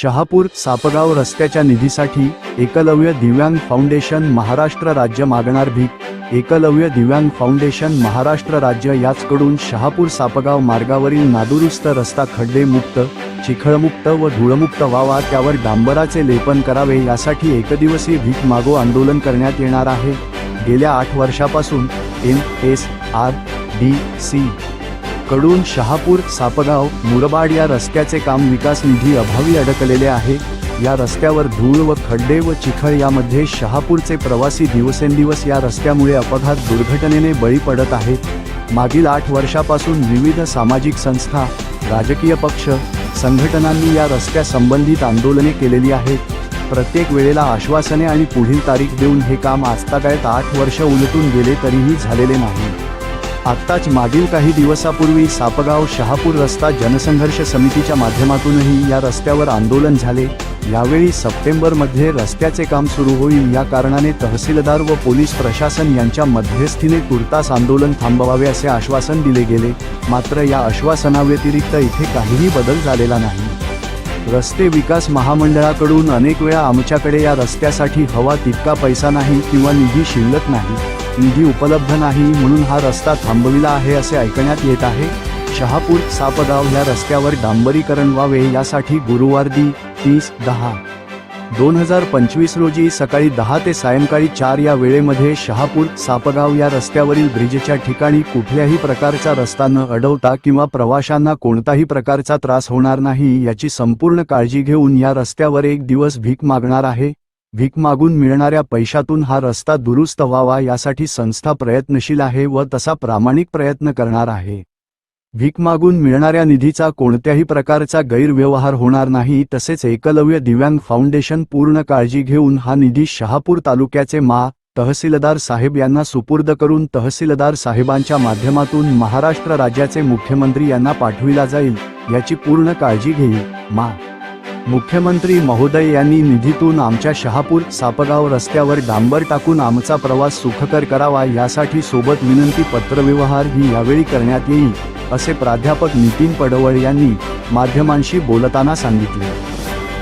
शहापूर सापगाव रस्त्याच्या निधीसाठी एकलव्य दिव्यांग फाउंडेशन महाराष्ट्र राज्य मागणार भीक. एकलव्य दिव्यांग फाउंडेशन महाराष्ट्र राज्य याचकडून शहापूर सापगाव मार्गावरील नादुरुस्त रस्ता खड्डेमुक्त चिखळमुक्त व धूळमुक्त व्हावा त्यावर डांबराचे लेपन करावे यासाठी एकदिवसीय भीक मागो आंदोलन करण्यात येणार आहे. गेल्या आठ वर्षापासून M S R D C कडून शहापूर सापगाव मुरबाड या रस्त्याचे काम विकास निधी अभावी अडकलेले आहे. या रस्त्यावर धूळ व खड्डे व चिखळ यामध्ये शहापूरचे प्रवासी दिवसेंदिवस या रस्त्यामुळे अपघात दुर्घटनेने बळी पडत आहेत मागील आठ वर्षापासून विविध सामाजिक संस्था राजकीय पक्ष संघटनांनी या रस्त्यासंबंधित आंदोलने केलेली आहेत. प्रत्येक वेळेला आश्वासने आणि पुढील तारीख देऊन हे काम आजतागायत आठ वर्ष उलटून गेले तरीही झालेले नाही. आत्ताच मागील काही दिवसापूर्वी सापगाव शहापूर रस्ता जनसंघर्ष समितीच्या माध्यमातूनही या रस्त्यावर आंदोलन झाले. यावेळी सप्टेंबरमध्ये रस्त्याचे काम सुरू होईल या कारणाने तहसीलदार व पोलीस प्रशासन यांच्या मध्यस्थीने तुर्तास आंदोलन थांबवावे असे आश्वासन दिले गेले. मात्र या आश्वासनाव्यतिरिक्त इथे काहीही बदल झालेला नाही. रस्ते विकास महामंडळाकडून अनेक वेळा आमच्याकडे या रस्त्यासाठी हवा तितका पैसा नाही किंवा निधी शिल्लक नाही. निधी उपलब्ध नाही म्हणून हा रस्ता थांबविला आहे असे ऐकण्यात येत आहे. शहापूर सापगाव या रस्त्यावर डांबरीकरण व्हावे यासाठी गुरुवार दी तीस दहा. दोन हजार पंचवीस रोजी सकाळी दहा ते सायंकाळी चार या वेळेमध्ये शहापूर सापगाव या रस्त्यावरील ब्रिजच्या ठिकाणी कुठल्याही प्रकारचा रस्ता न अडवता किंवा प्रवाशांना कोणताही प्रकारचा त्रास होणार नाही याची संपूर्ण काळजी घेऊन या रस्त्यावर एक दिवस भीक मागणार आहे. भीक मागून मिळणाऱ्या पैशातून हा रस्ता दुरुस्त व्हावा यासाठी संस्था प्रयत्नशील आहे व तसा प्रामाणिक प्रयत्न करणार आहे. भीक मागून मिळणाऱ्या निधीचा कोणत्याही प्रकारचा गैरव्यवहार होणार नाही तसेच एकलव्य दिव्यांग फाउंडेशन पूर्ण काळजी घेऊन हा निधी शहापूर तालुक्याचे मा तहसीलदार साहेब यांना सुपूर्द करून तहसीलदार साहेबांच्या माध्यमातून महाराष्ट्र राज्याचे मुख्यमंत्री यांना पाठविला जाईल याची पूर्ण काळजी घेईल मा. मुख्यमंत्री महोदय यांनी निधीतून आमच्या शहापूर सापगाव रस्त्यावर डांबर टाकून आमचा प्रवास सुखकर करावा यासाठी सोबत विनंती पत्रव्यवहार ही यावेळी करण्यात येईल असे प्राध्यापक नितीन पडवळ यांनी माध्यमांशी बोलताना सांगितले.